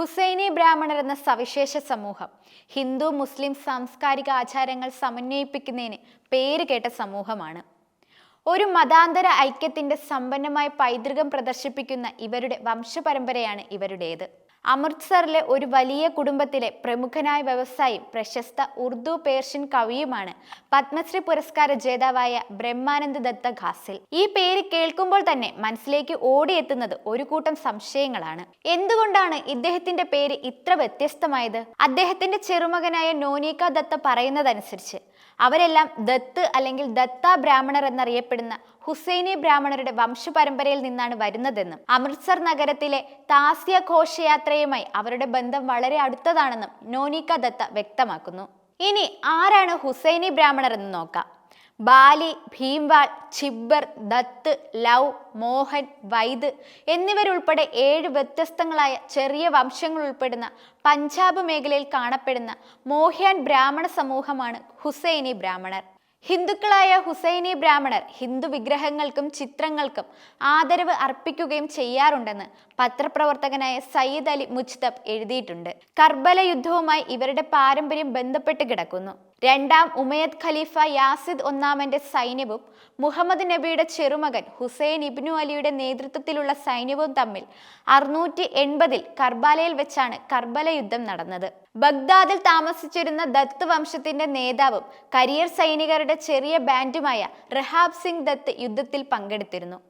ഹുസൈനി ബ്രാഹ്മണർ എന്ന സവിശേഷ സമൂഹം. ഹിന്ദു മുസ്ലിം സാംസ്കാരിക ആചാരങ്ങൾ സമന്വയിപ്പിക്കുന്നതിന് പേര് കേട്ട സമൂഹമാണ്. ഒരു മതാന്തര ഐക്യത്തിന്റെ സമ്പന്നമായ പൈതൃകം പ്രദർശിപ്പിക്കുന്ന ഇവരുടെ വംശപരമ്പരയാണ് ഇവരുടേത്. അമൃത്സറിലെ ഒരു വലിയ കുടുംബത്തിലെ പ്രമുഖനായ വ്യവസായി പ്രശസ്ത ഉർദു പേർഷ്യൻ കവിയുമാണ് പത്മശ്രീ പുരസ്കാര ജേതാവായ ബ്രഹ്മാനന്ദ ദത്ത ഖാസിൽ. ഈ പേര് കേൾക്കുമ്പോൾ തന്നെ മനസ്സിലേക്ക് ഓടിയെത്തുന്നത് ഒരു കൂട്ടം സംശയങ്ങളാണ്. എന്തുകൊണ്ടാണ് ഇദ്ദേഹത്തിന്റെ പേര് ഇത്ര വ്യത്യസ്തമായത്? അദ്ദേഹത്തിന്റെ ചെറുമകനായ നോനിക ദത്ത പറയുന്നതനുസരിച്ച് അവരെല്ലാം ദത്ത് അല്ലെങ്കിൽ ദത്ത ബ്രാഹ്മണർ എന്നറിയപ്പെടുന്ന ഹുസൈനി ബ്രാഹ്മണരുടെ വംശപരമ്പരയിൽ നിന്നാണ് വരുന്നതെന്നും അമൃത്സർ നഗരത്തിലെ താസ്യ ഘോഷയാത്രയുമായി അവരുടെ ബന്ധം വളരെ അടുത്തതാണെന്നും നോനിക ദത്ത വ്യക്തമാക്കുന്നു. ഇനി ആരാണ് ഹുസൈനി ബ്രാഹ്മണർ എന്ന് നോക്കാം. ബാലി ഭീംവാൾ ചിബ്ബർ ദത്ത് ലവ് മോഹൻ വൈദ് എന്നിവരുൾപ്പെടെ ഏഴ് വ്യത്യസ്തങ്ങളായ ചെറിയ വംശങ്ങൾ ഉൾപ്പെടുന്ന പഞ്ചാബ് മേഖലയിൽ കാണപ്പെടുന്ന മോഹ്യാൻ ബ്രാഹ്മണ സമൂഹമാണ് ഹുസൈനി ബ്രാഹ്മണർ. ഹിന്ദുക്കളായ ഹുസൈനി ബ്രാഹ്മണർ ഹിന്ദു വിഗ്രഹങ്ങൾക്കും ചിത്രങ്ങൾക്കും ആദരവ് അർപ്പിക്കുകയും ചെയ്യാറുണ്ടെന്ന് പത്രപ്രവർത്തകനായ സയ്യിദ് അലി മുജ്തബ് എഴുതിയിട്ടുണ്ട്. കർബല യുദ്ധവുമായി ഇവരുടെ പാരമ്പര്യം ബന്ധപ്പെട്ട് കിടക്കുന്നു. രണ്ടാം ഉമയദ് ഖലീഫ യാസിദ് ഒന്നാമന്റെ സൈന്യവും മുഹമ്മദ് നബിയുടെ ചെറുമകൻ ഹുസൈൻ ഇബ്നു അലിയുടെ നേതൃത്വത്തിലുള്ള സൈന്യവും തമ്മിൽ അറുന്നൂറ്റി എൺപതിൽ കർബാലയിൽ വെച്ചാണ് കർബല യുദ്ധം നടന്നത്. ബഗ്ദാദിൽ താമസിച്ചിരുന്ന ദത്ത് വംശത്തിന്റെ നേതാവും കരിയർ സൈനികരുടെ ചെറിയ ബാൻഡുമായ റഹാബ് സിംഗ് ദത്ത് യുദ്ധത്തിൽ പങ്കെടുത്തിരുന്നു.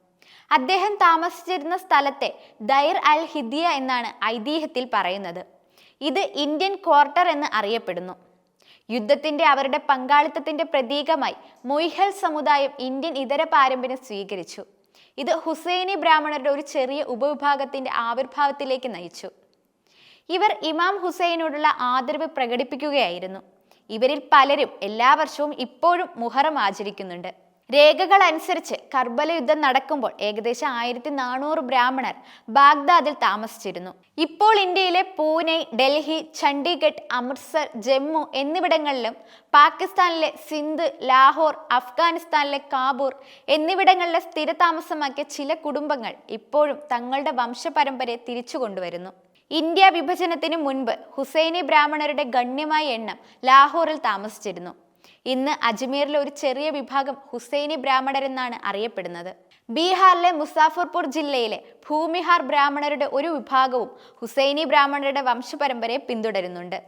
അദ്ദേഹം താമസിച്ചിരുന്ന സ്ഥലത്തെ ദൈർ അൽ ഹിദിയ എന്നാണ് ഐതിഹ്യത്തിൽ പറയുന്നത്. ഇത് ഇന്ത്യൻ ക്വാർട്ടർ എന്ന് അറിയപ്പെടുന്നു. യുദ്ധത്തിന്റെ അവരുടെ പങ്കാളിത്തത്തിന്റെ പ്രതീകമായി മൊയ്ഹൽ സമുദായം ഇന്ത്യൻ ഇതര പാരമ്പര്യം സ്വീകരിച്ചു. ഇത് ഹുസൈനി ബ്രാഹ്മണരുടെ ഒരു ചെറിയ ഉപവിഭാഗത്തിന്റെ ആവിർഭാവത്തിലേക്ക് നയിച്ചു. ഇവർ ഇമാം ഹുസൈനോടുള്ള ആദരവ് പ്രകടിപ്പിക്കുകയായിരുന്നു. ഇവരിൽ പലരും എല്ലാ വർഷവും ഇപ്പോഴും മുഹറം ആചരിക്കുന്നുണ്ട്. രേഖകൾ അനുസരിച്ച് കർബല യുദ്ധം നടക്കുമ്പോൾ ഏകദേശം ആയിരത്തി നാനൂറ് ബ്രാഹ്മണർ ബാഗ്ദാദിൽ താമസിച്ചിരുന്നു. ഇപ്പോൾ ഇന്ത്യയിലെ പൂനെ ഡൽഹി ചണ്ഡീഗഡ് അമൃത്സർ ജമ്മു എന്നിവിടങ്ങളിലും പാകിസ്ഥാനിലെ സിന്ധ് ലാഹോർ അഫ്ഗാനിസ്ഥാനിലെ കാബൂർ എന്നിവിടങ്ങളിലെ സ്ഥിരതാമസമാക്കിയ ചില കുടുംബങ്ങൾ ഇപ്പോഴും തങ്ങളുടെ വംശപരമ്പരയെ തിരിച്ചു കൊണ്ടുവരുന്നു ഇന്ത്യ വിഭജനത്തിന് മുൻപ് ഹുസൈനി ബ്രാഹ്മണരുടെ ഗണ്യമായ എണ്ണം ലാഹോറിൽ താമസിച്ചിരുന്നു. ഇന്ന് അജ്മീറിലെ ഒരു ചെറിയ വിഭാഗം ഹുസൈനി ബ്രാഹ്മണരെന്നാണ് അറിയപ്പെടുന്നത്. ബീഹാറിലെ മുസാഫർപൂർ ജില്ലയിലെ ഭൂമിഹാർ ബ്രാഹ്മണരുടെ ഒരു വിഭാഗവും ഹുസൈനി ബ്രാഹ്മണരുടെ വംശപരമ്പരയെ പിന്തുടരുന്നുണ്ട്.